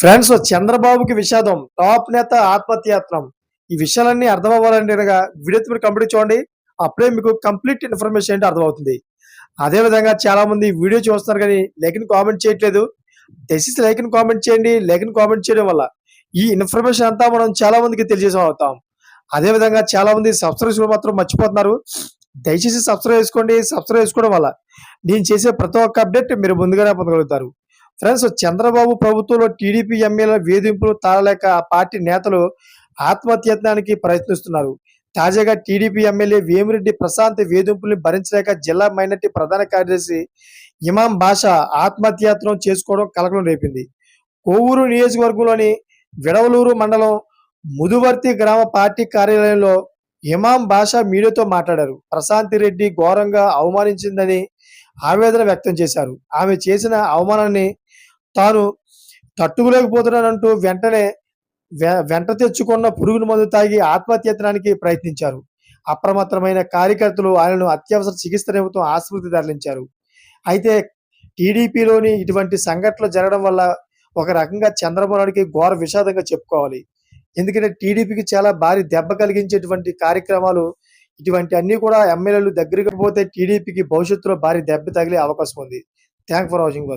Friends చంద్రబాబుకి విషాదం top నేత ఆత్మహత్యాత్నం ఈ విషయాలన్నీ అర్థం అవ్వాలంటే వీడియో మీరు కంప్లీట్ చూడండి. అప్పుడే మీకు కంప్లీట్ ఇన్ఫర్మేషన్ ఏంటో అర్థమవుతుంది. అదే విధంగా చాలా మంది వీడియో చూస్తున్నారు కానీ లేఖని కామెంట్ చేయట్లేదు. దయచేసి లేఖని కామెంట్ చేయండి. లేఖని కామెంట్ చేయడం వల్ల ఈ ఇన్ఫర్మేషన్ అంతా మనం చాలా మందికి తెలియజేసే అవుతాం. అదే విధంగా చాలా మంది సబ్స్క్రైబ్ మాత్రం మర్చిపోతున్నారు. దయచేసి సబ్స్క్రైబ్ చేసుకోండి. సబ్స్క్రైబ్ చేసుకోవడం వల్ల నేను చేసే ప్రతి ఒక్క అప్డేట్ మీరు ముందుగానే పొందగలుగుతారు. ఫ్రెండ్స్ చంద్రబాబు ప్రభుత్వంలో టీడీపీ ఎమ్మెల్యే వేధింపులు తాళలేక ఆ పార్టీ నేతలు ఆత్మహత్యత్నానికి ప్రయత్నిస్తున్నారు. తాజాగా టీడీపీ ఎమ్మెల్యే వేమిరెడ్డి ప్రశాంత్ వేధింపుల్ని భరించలేక జిల్లా మైనార్టీ ప్రధాన కార్యదర్శి ఇమాం బాషా ఆత్మహత్యాత్నం చేసుకోవడం కలకలం రేపింది. కోవూరు నియోజకవర్గంలోని విడవలూరు మండలం ముదువర్తి గ్రామ పార్టీ కార్యాలయంలో ఇమాం బాషా మీడియాతో మాట్లాడారు. ప్రశాంతి రెడ్డి ఘోరంగా అవమానించిందని ఆవేదన వ్యక్తం చేశారు. ఆమె చేసిన అవమానాన్ని తాను తట్టుకోలేకపోతున్నానంటూ వెంటనే వె- వెంట తెచ్చుకున్న పురుగుల మందు తాగి ఆత్మహత్యత్నానికి ప్రయత్నించారు. అప్రమత్తమైన కార్యకర్తలు ఆయనను అత్యవసర చికిత్స నిమిత్తం ఆసుపత్రి తరలించారు. అయితే టీడీపీలోని ఇటువంటి సంఘటనలు జరగడం వల్ల ఒక రకంగా చంద్రబాబు ఘోర విషాదంగా చెప్పుకోవాలి. ఎందుకంటే టీడీపీకి చాలా భారీ దెబ్బ కలిగించేటువంటి కార్యక్రమాలు ఇటువంటి అన్ని కూడా ఎమ్మెల్యేలు దగ్గరికి పోతే టీడీపీకి భవిష్యత్తులో భారీ దెబ్బ తగిలే అవకాశం ఉంది. Thank for watching